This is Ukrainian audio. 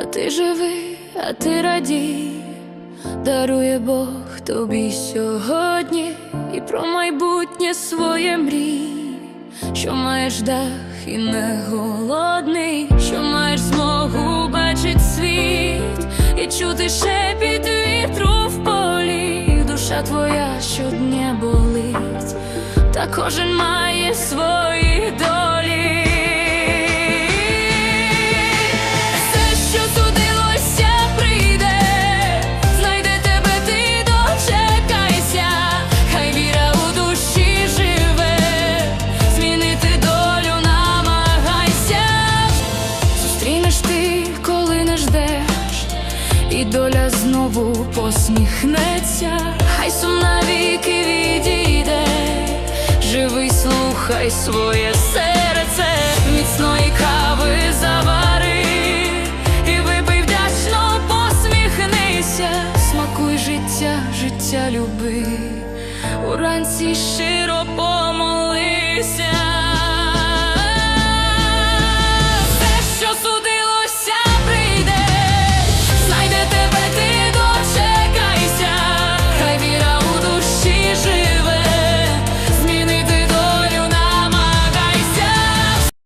а ти живи, а ти радій, дарує Бог тобі сьогодні і про майбутнє своє мрій, що маєш дах і не голодний, що маєш змогу бачить світ і чути шепіт вітру в полі, душа твоя щодня болить, та кожен має свої долі. І доля знову посміхнеться, хай сум навіки відійде, живий, слухай своє серце, міцної кави завари, і випий вдячно, посміхнися, смакуй життя, життя люби, уранці щиро.